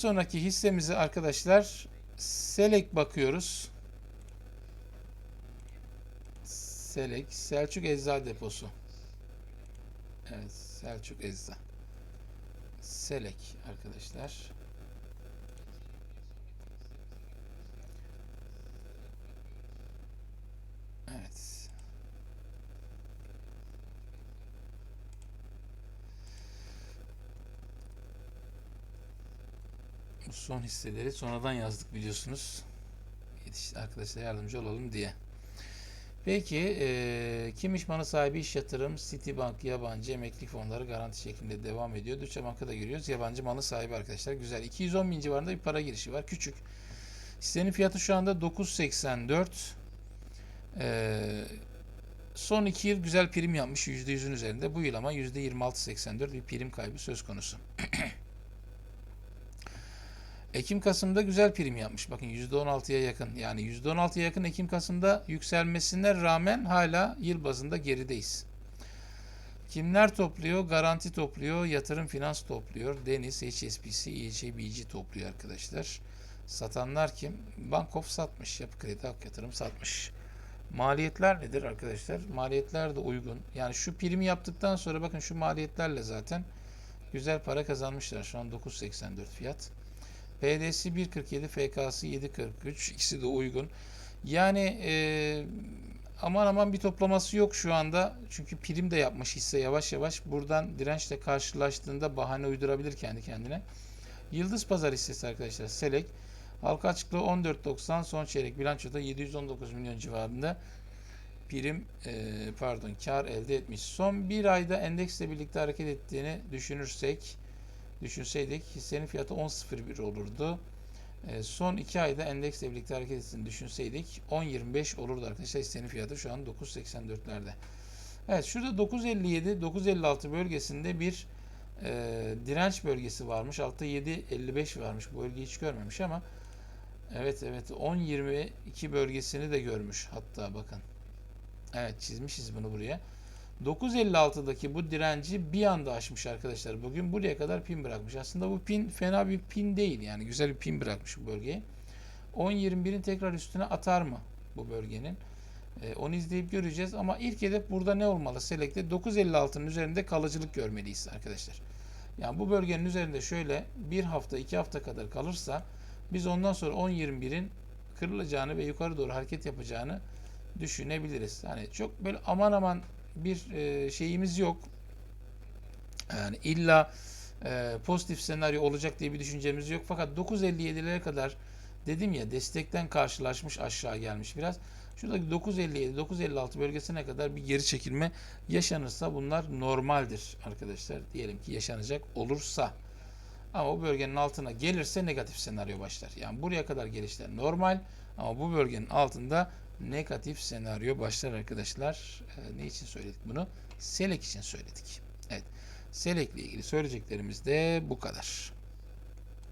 Sonraki hissemizi arkadaşlar Selek bakıyoruz. Selek Selçuk Ecza Deposu. Evet Selçuk Ecza. Selek arkadaşlar. Evet. Bu son hisseleri sonradan yazdık biliyorsunuz. Yetiş arkadaşlar yardımcı olalım diye. Peki eee kim iş malı sahibi iş yatırım Citibank yabancı emeklilik fonları garanti şeklinde devam ediyor. Deutsche Bank'a da giriyoruz. Yabancı malı sahibi arkadaşlar. Güzel. 210 bin civarında bir para girişi var. Küçük. Hissenin fiyatı şu anda 9.84. Eee son 2 yıl güzel prim yapmış. %100'ün üzerinde. Bu yıl ama %26.84 bir prim kaybı söz konusu. Ekim-Kasım'da güzel prim yapmış. Bakın %16'ya yakın. Yani %16'ya yakın Ekim-Kasım'da yükselmesine rağmen hala yıl bazında gerideyiz. Kimler topluyor? Garanti topluyor, yatırım finans topluyor. Deniz, HSBC, ECBG topluyor arkadaşlar. Satanlar kim? Bankof satmış. Yapı Kredi Ak Yatırım satmış. Maliyetler nedir arkadaşlar? Maliyetler de uygun. Yani şu primi yaptıktan sonra bakın şu maliyetlerle zaten güzel para kazanmışlar. Şu an 9.84 fiyat. PD'si 1.47, FK'sı 7.43. İkisi de uygun. Yani e, aman aman bir toplaması yok şu anda. Çünkü prim de yapmış hisse yavaş yavaş. Buradan dirençle karşılaştığında bahane uydurabilir kendi kendine. Yıldız Pazar hissesi arkadaşlar. Selek. Halka açıklığı 14.90. Son çeyrek bilançoda 719 milyon civarında prim e, pardon kar elde etmiş. Son bir ayda endeksle birlikte hareket ettiğini düşünürsek düşünseydik hissenin fiyatı 10.01 olurdu. E, son 2 ayda endeksle birlikte hareket ettiğini düşünseydik 10.25 olurdu arkadaşlar. Hissenin fiyatı şu an 9.84'lerde. Evet şurada 9.57-9.56 bölgesinde bir e, direnç bölgesi varmış. Altta 7.55 varmış. Bu bölgeyi hiç görmemiş ama evet evet 10.22 bölgesini de görmüş hatta bakın. Evet çizmişiz bunu buraya. 9.56'daki bu direnci bir anda aşmış arkadaşlar. Bugün buraya kadar pin bırakmış. Aslında bu pin fena bir pin değil. Yani güzel bir pin bırakmış bu bölgeye. 10.21'in tekrar üstüne atar mı bu bölgenin? Ee, onu izleyip göreceğiz. Ama ilk hedef burada ne olmalı? Select'te 9.56'nın üzerinde kalıcılık görmeliyiz arkadaşlar. Yani bu bölgenin üzerinde şöyle bir hafta iki hafta kadar kalırsa biz ondan sonra 10.21'in kırılacağını ve yukarı doğru hareket yapacağını düşünebiliriz. Yani çok böyle aman aman bir e, şeyimiz yok. Yani illa e, pozitif senaryo olacak diye bir düşüncemiz yok. Fakat 9.57'lere kadar dedim ya destekten karşılaşmış aşağı gelmiş biraz. Şuradaki 9.57 9.56 bölgesine kadar bir geri çekilme yaşanırsa bunlar normaldir arkadaşlar. Diyelim ki yaşanacak olursa. Ama o bölgenin altına gelirse negatif senaryo başlar. Yani buraya kadar gelişler normal ama bu bölgenin altında negatif senaryo başlar arkadaşlar. E, ne için söyledik bunu? Selek için söyledik. Evet. Selek ile ilgili söyleyeceklerimiz de bu kadar.